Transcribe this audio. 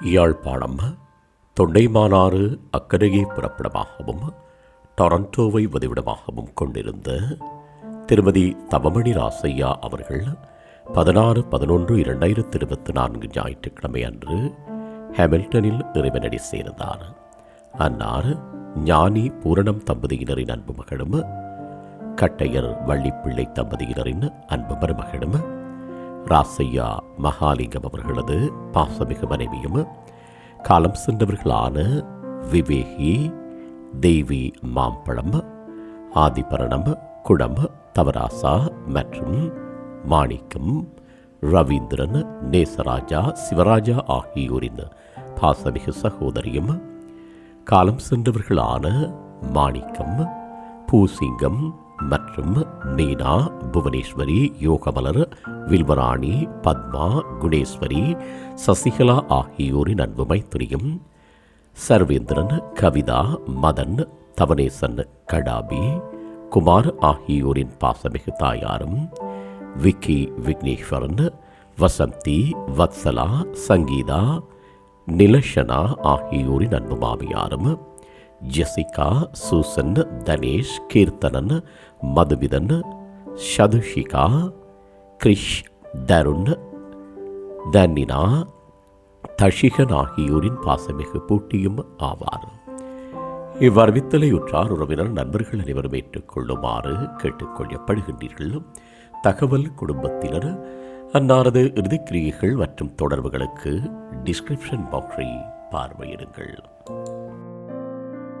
யாழ்ப்பாணம் தொண்டைமானாறு அக்கரையை புறப்படமாகவும் டொரண்டோவை வதிவிடமாகவும் கொண்டிருந்த திருமதி தவமணி ராசையா அவர்கள் பதினாறு பதினொன்று இரண்டாயிரத்தி இருபத்தி நான்கு ஞாயிற்றுக்கிழமை அன்று ஹாமில்டனில் இறைவனடி சேர்ந்தார். அன்னார் ஞானி பூரணம் தம்பதியினரின் அன்பு மகளும் கட்டையர் வள்ளிப்பிள்ளை தம்பதியினரின் அன்பு மருமகளும் ராசையா மகாலிங்கம் அவர்களது பாசமிகு மனைவியும் காலம் சென்றவர்களான விவேகி தேவி மாம்பழம் ஆதிபரணம் குடம் தவராசா மற்றும் மாணிக்கம் ரவீந்திரன் நேசராஜா சிவராஜா ஆகியோரின் பாசமிகு சகோதரியும் காலம் சென்றவர்களான மாணிக்கம் பூசிங்கம் மற்றும் மீனா புவனேஸ்வரி யோகமலர் வில்வராணி பத்மா குணேஸ்வரி சசிகலா ஆகியோரின் அன்பு மைத்திரியும் சர்வேந்திரன் கவிதா மதன் தவனேசன் கடாபி குமார் ஆகியோரின் பாசமிகு தாயாரும் விக்கி விக்னேஸ்வரன் வசந்தி வத்சலா சங்கீதா நிலஷனா ஆகியோரின் அன்பு மாமியாரும் ஜெசிகா சூசன் தனேஷ் கீர்த்தனன் மதுவிதன் சதுஷிகா கிரிஷ் தருண் தன்னினா தஷிகன் ஆகியோரின் பாசமிகு பூட்டியும் ஆவார். இவ்வறிவித்தலையுற்றார் உறவினர் நண்பர்கள் அனைவரும் ஏற்றுக்கொள்ளுமாறு கேட்டுக்கொள்ளப்படுகின்றீர்கள். தகவல் குடும்பத்தினர் அன்னாரது இறுதிக்கிரியைகள் மற்றும் தொடர்புகளுக்கு டிஸ்கிரிப்ஷன் பாக்ஸை பார்வையிடுங்கள்.